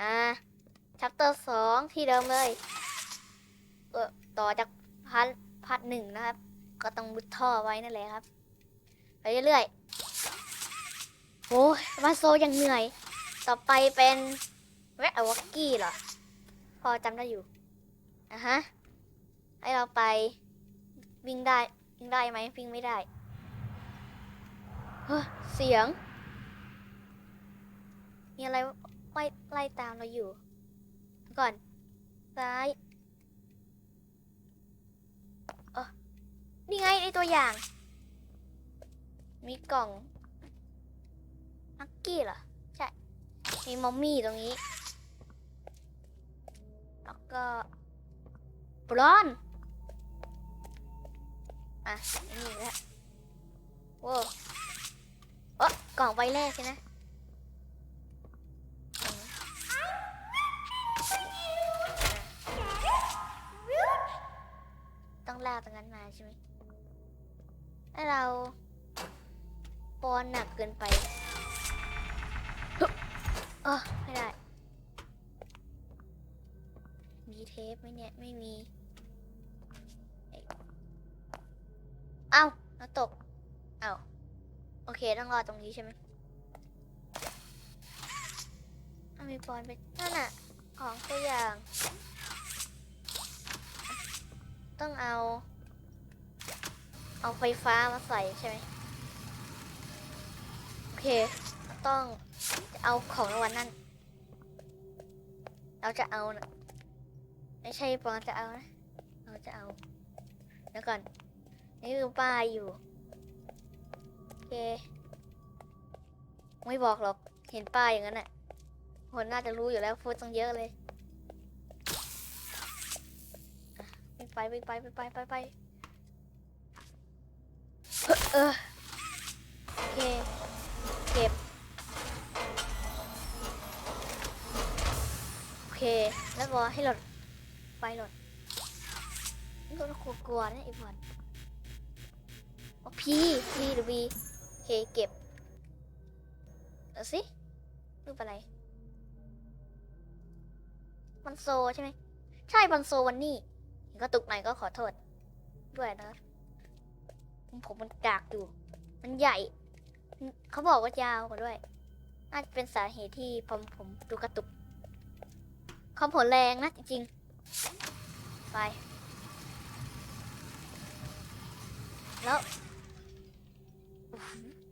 อ่าชัปเตอร์สองที่เดิมเลยเออต่อจากพาร์ทพาร์ทหนึ่งนะครับ ก็ต้องมุดท่อไว้นั่นแหละครับ ไปเรื่อยๆโอ้ยมาโซยังเหนื่อย ต่อไปเป็นแวะวอกกี้เหรอ พอจำได้อยู่อะฮะ ให้เราไปวิ่งได้ วิ่งได้ไหมวิ่งไม่ได้ เฮ้ยเสียง มีอะไรไล่ไล่ตามเราอยู่ ก่อน ซ้าย เออนี่ไงไอตัวอย่าง มีกล่องมักกี้เหรอ ใช่ มีมอมมี่ตรงนี้ แล้วก็บรอนอะ นี่แหละโว้วเออกล่องใบแรกใช่ไหม ต้องลากตรงนั้นมาใช่ไหมถ้าเราปอนหนักเกินไปฮึบเออไม่ได้ มีเทปไหมเนี่ยไม่มี เอ้ยเอ้าเราตก เอ้าโอเคต้องรอตรงนี้ใช่ไหมเอามีปอนไปนั่นน่ะ ของตัวอย่าง ต้องเอา เอาไฟฟ้ามาใส่ใช่ไหมโอเค ต้องเอาของรางวัลนั่น เราจะเอานะไม่ใช่ปอนจะเอานะ เราจะเอาแล้วก่อน นี่คือป้ายอยู่ โอเค ไม่บอกหรอก เห็นป้ายอย่างนั้นน่ะ คนน่าจะรู้อยู่แล้วพูดต้องเยอะเลยอะวิ่งไปไปไปไปไปเออโอเคเก็บโอเคแล้วบอให้หลดไฟหลดนี่ก็กลัวๆนะไอ้บอลโอ้พีพีหรือบีโอเคเก็บเอาสิรูปอะไร มันโซใช่ไหม ใช่มันโซวันนี้เห็นกระตุกหนอยก็ขอโทษ ด้วยนะ ผมมันกากอยู่ มันใหญ่ เขาบอกว่ายาวกว่าด้วย น่าจะเป็นสาเหตุที่ผมผมดูกระตุกคอมผลแรงนะจริงๆ ไป แล้ว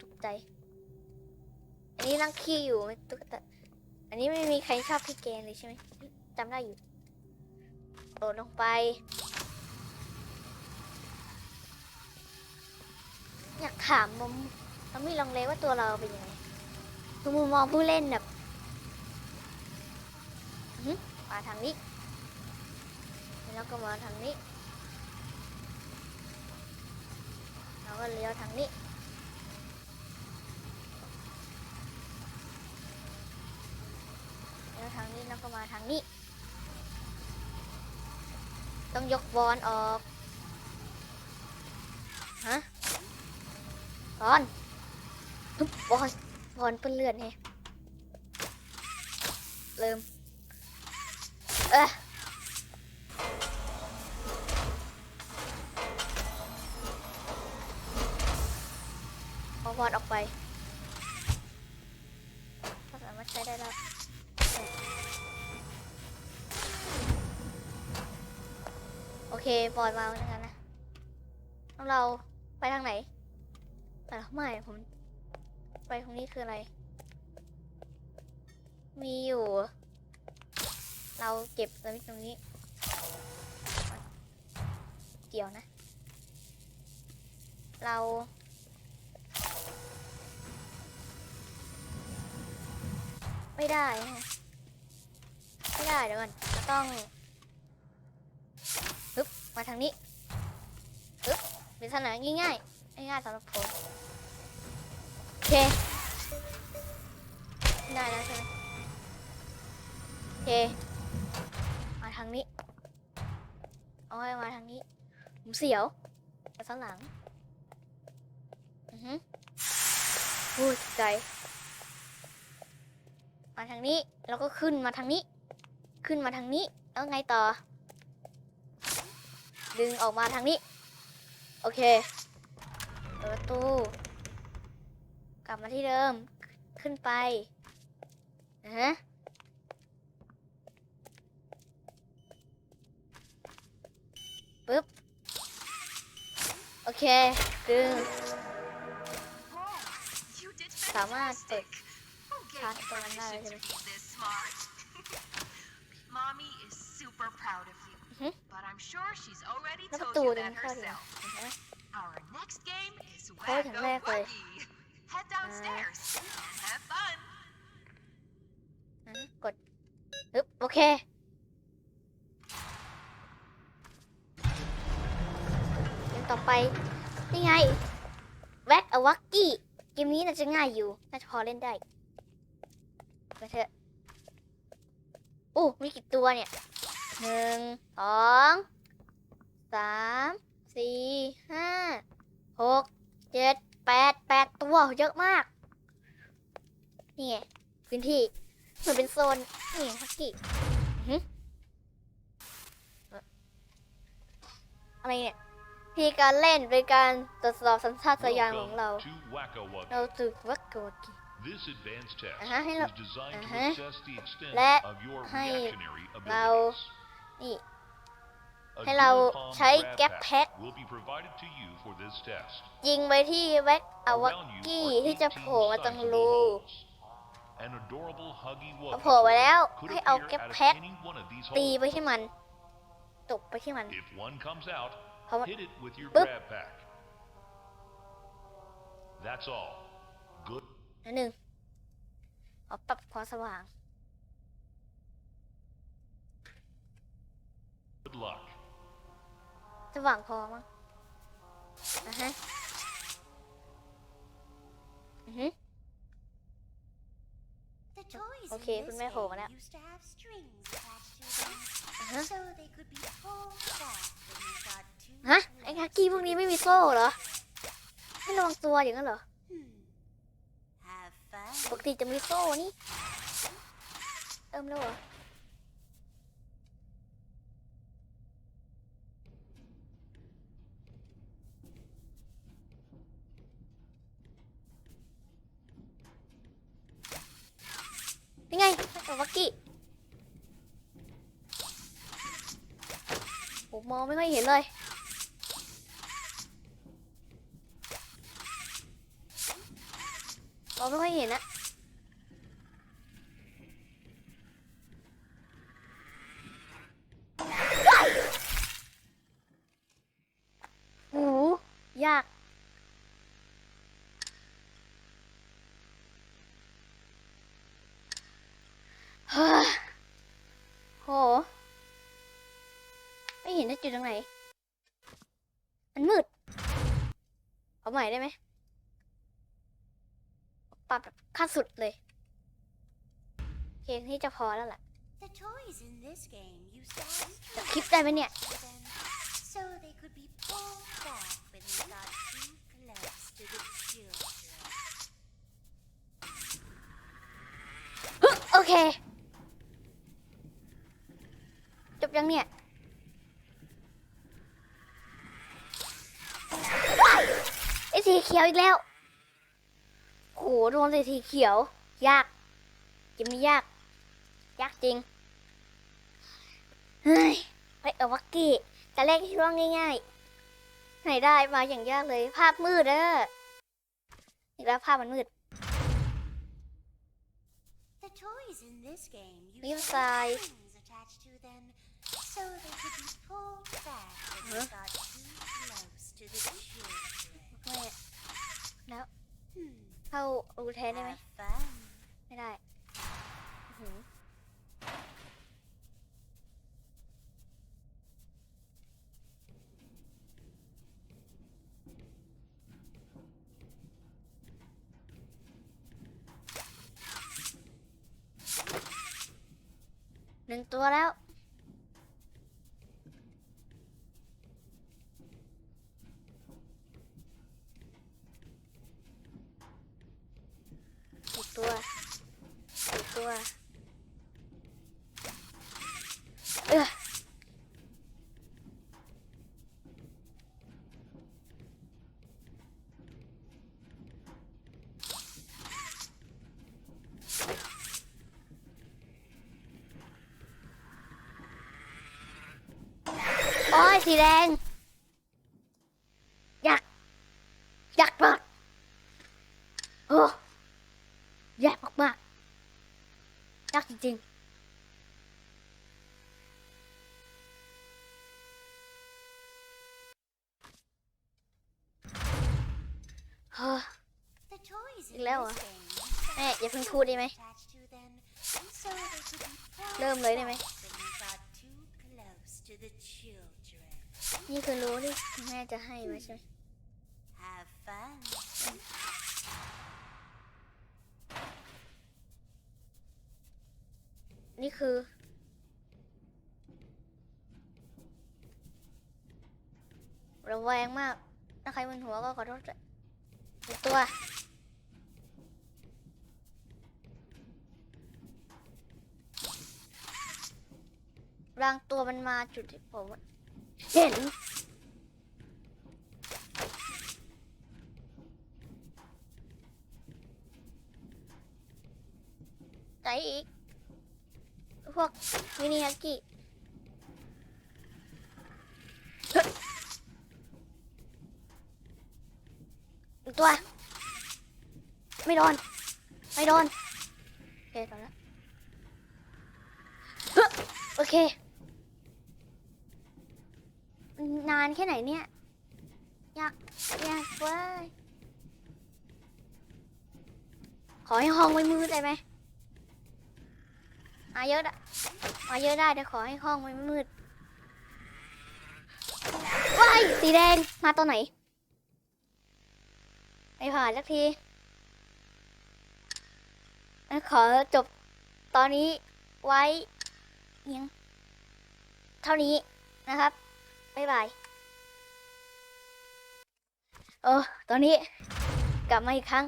ตกใจ อันนี้นั่งขี้อยู่ไม่ตุ๊กตาอันนี้ไม่มีใครชอบพี่แกงเลยใช่ไหม จำได้อยู่โดดลงไปอยากถามมุมเราไม่ลองเลยว่าตัวเราเป็นยังไงคือมุมมองผู้เล่นแบบอือมาทางนี้ แล้วก็มาทางนี้ แล้วก็เลี้ยวทางนี้ เลี้ยวทางนี้แล้วก็มาทางนี้ ต้องยกบอลออก ฮะบอลฮึบบอลบอลเปื้อนเลือดไงเริ่ม เออเอาบอลออกไป เคบอลมาเหมือนกันนะเราไปทางไหนไปทางไหนผม ไปตรงนี้คืออะไร มีอยู่ เราเก็บตช์ตรงนี้เกี่ยวนะ เราไม่ได้นะไม่ได้เดี๋ยวก่อนต้อง มาทางนี้ฮึบเป็นสนามง่ายๆง่ายๆสำหรับผมโอเคได้แล้วใช่ไหมโอเคมาทางนี้เอาให้มาทางนี้ผมเสียวไปข้างหลังอือฮึพูดใจ มาทางนี้แล้วก็ขึ้นมาทางนี้ ขึ้นมาทางนี้แล้วไงต่อ ดึงออกมาทางนี้ โอเคเปิดประตู กลับมาที่เดิม ขึ้นไปนะฮะปึ๊บ โอเค ดึง You did สามารถเปิด fantastic. Who gave Shot you the one that permission was to be this smart? Mommy is super proud of you, Mhm. But I'm sure she's already แล้วประ told ตู you ดึง that เข้าดี herself. นะฮะ Our next game is เข้าถึง Wacko แรกเลย Wuggy. Head downstairs and have fun. อะกดปึ๊บโอเคเกมต่อไป นี่ไงแว็กอวักกี้เกมนี้น่าจะง่ายอยู่ น่าจะพอเล่นได้ไปเถอะอู้มีกี่ตัวเนี่ย หนึ่งสองสามสี่ห้าหกเจ็ดแปดแปดตัวเยอะมากนี่ไงพื้นที่เหมือนเป็นโซนนี่ไงฮักกี้อื้อหือเอ่ออะไรเนี่ยพี่การเล่นเป็นการตรวจสอบสัญชาตญาณของเรา Welcome to Wacko Wuggy. เราตึกวักกวกิ This advanced test Uh-huh, hello. is designed Uh-huh. to assess the extent Let of your ให้ reactionary เรา abilities. นี่ A ให้เรา dual-palm ใช้ grab แก๊ป pack แพ็ค will be provided to you for this test. ยิงไปที่แว็กอวัก Around you กี้ are ที่จะ18โผล่มาตรง sizable รู holes. An adorable huggy เอา wuggy โผล่มาแล้ว could ให้เอา appear แก๊ป out of แพ็ค any one of these ตี holes. ไปที่มัน ตกไปที่มัน If one comes out, เพราะว่า hit it with your Boop. grab pack. That's all. Good อันหนึ่งเอาปรับความสว่าง good luck. สว่างพอมั้งอะฮะอือฮึ The toys Okay, in put this my hole game in it. used to have strings attached to them, Uh-huh. so they could be pulled back when they got too ฮะ ไอ้ฮักกี้พวกนี้ไม่มีโซ่เหรอ ไม่ระวังตัวอย่างนั้นเหรอ Hmm. Have fun. ปกติจะมีโซ่นี่เติมแล้วเหรอ นี่ไงวักกี้ผมมองไม่ค่อยเห็นเลย มองไม่ค่อยเห็นอะโอ้โหยาก เฮ้ยโห ไม่เห็นจะจุดตรงไหน มันมืด เอาใหม่ได้ไหม ปรับแบบขั้นสุดเลยโอเคนี่จะพอแล้วล่ะ The toys in this game used to have จะ strings คลิปได้ไหมเนี่ย attached to them, so they could be pulled back when they got too close to the children. โอเค จบยังเนี่ย ไอ้สีเขียวอีกแล้วโหโดนสีเขียว ยากเกมนี้ยาก ยากจริง เฮ้ยไปเอาวักกี้แต่แรกที่ว่าง่ายๆ ไหนได้มาอย่างยากเลย ภาพมืดเด้ออีกแล้วภาพมันมืด The toys in this game used Leave to aside. have strings attached to them, so they could be pulled back when they got too close to the children. แม่แล้ว Hmm. เข้ารูแทนได้ไหม Have fun. ไม่ได้อื้อหือหนึ่งตัวแล้วอีกตัวอีกตัว สีแดง อยาก อยากมากโอ้อยากมากๆอยากจริงๆเฮ้อ The toys in Leo this à? game แม่อย่าเพิ่งพูดได้ไหม เริ่มเลยได้ไหม นี่คือรู้ที่แม่จะให้มาใช่ไหม Have fun. นี่คือ ระแวงมาก ถ้าใครมึนหัวก็ขอโทษด้วยเดี๋ยวตัว รางตัวมันมาจุดที่ผม เห็นไหนอีก พวกมินิฮักกี้ตัว ไม่โดน ไม่โดน โอเคตอแล้วเฮ้โอเค นานแค่ไหนเนี่ยยากยากเว้ย ขอให้ห้องไม่มืดได้ไหมมาเยอะได้มาเยอะได้แต่ขอให้ห้องไม่มืดว้ายสีแดง มาตัวไหน ไม่ผ่านสักที ขอจบตอนนี้ไว้เพียงเท่านี้นะครับ บ๊ายบายโอ้ตอนนี้กลับมาอีกครั้ง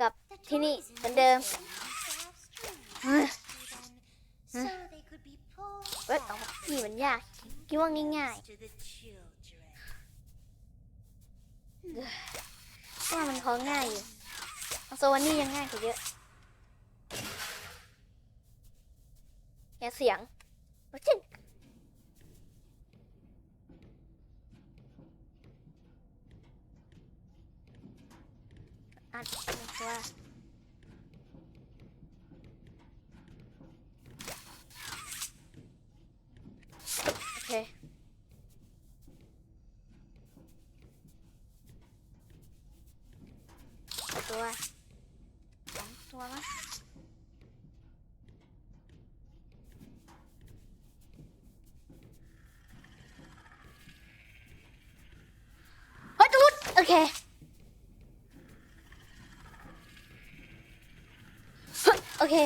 กับที่นี่เหมือนเดิมเฮ้ยเอาพี่มันยากคิดว่าง่ายๆว่ามันพอง่ายอยู่โซวันนี่ยังง่ายกว่าเยอะแค่เสียงมาจิ้ง ตัวมั้งเฮ้ยจุดโอเค เอเค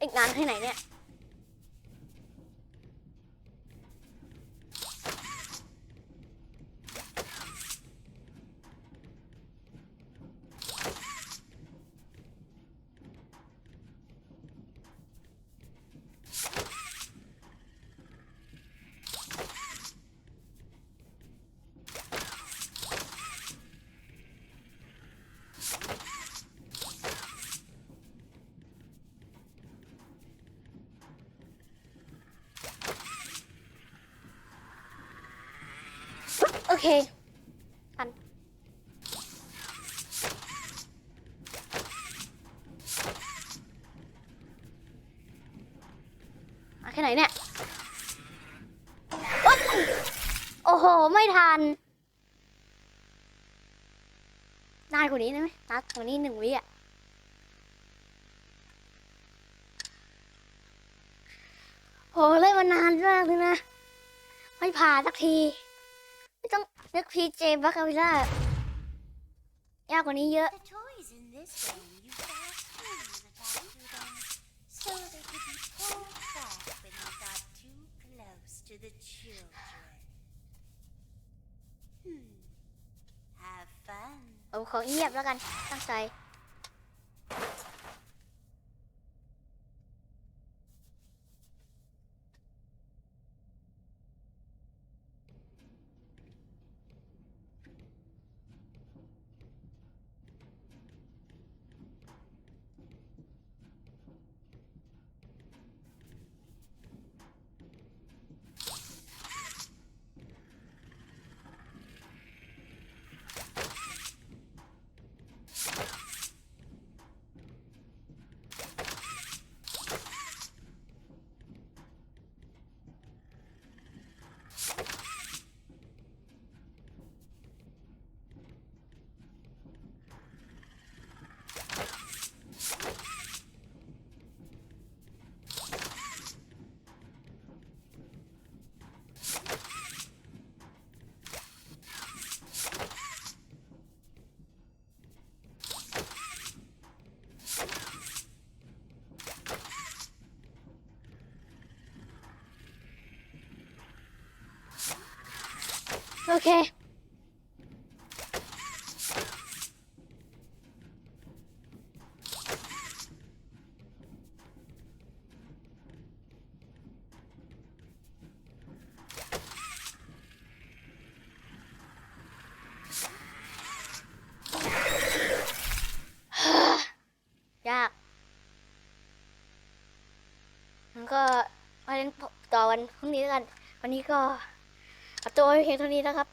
อีกนานแค่ไหนเนี่ย โอ เคทันมาแค่ไหนเนี่ยโอ๊ยโอ้โห ไม่ทันนานกว่านี้ได้ไหมนานกว่านี้หนึ่งวิอะโหเล่นมานานมากเลยนะ ไม่ผ่านสักที ไม่ต้องนึกพีเจบัคคาวิล่ายากกว่านี้เยอะ The toys in this game used to have strings attached to them, so they could be pulled back to the children. Hmm. Have fun. เอาขอเงียบแล้วกันตั้งใจ อเค ยากมันก็มาเล่นต่อวันพรุ่งนี้แล้วกัน วันนี้ก็ ตัวไว้เพียงเท่านี้นะครับ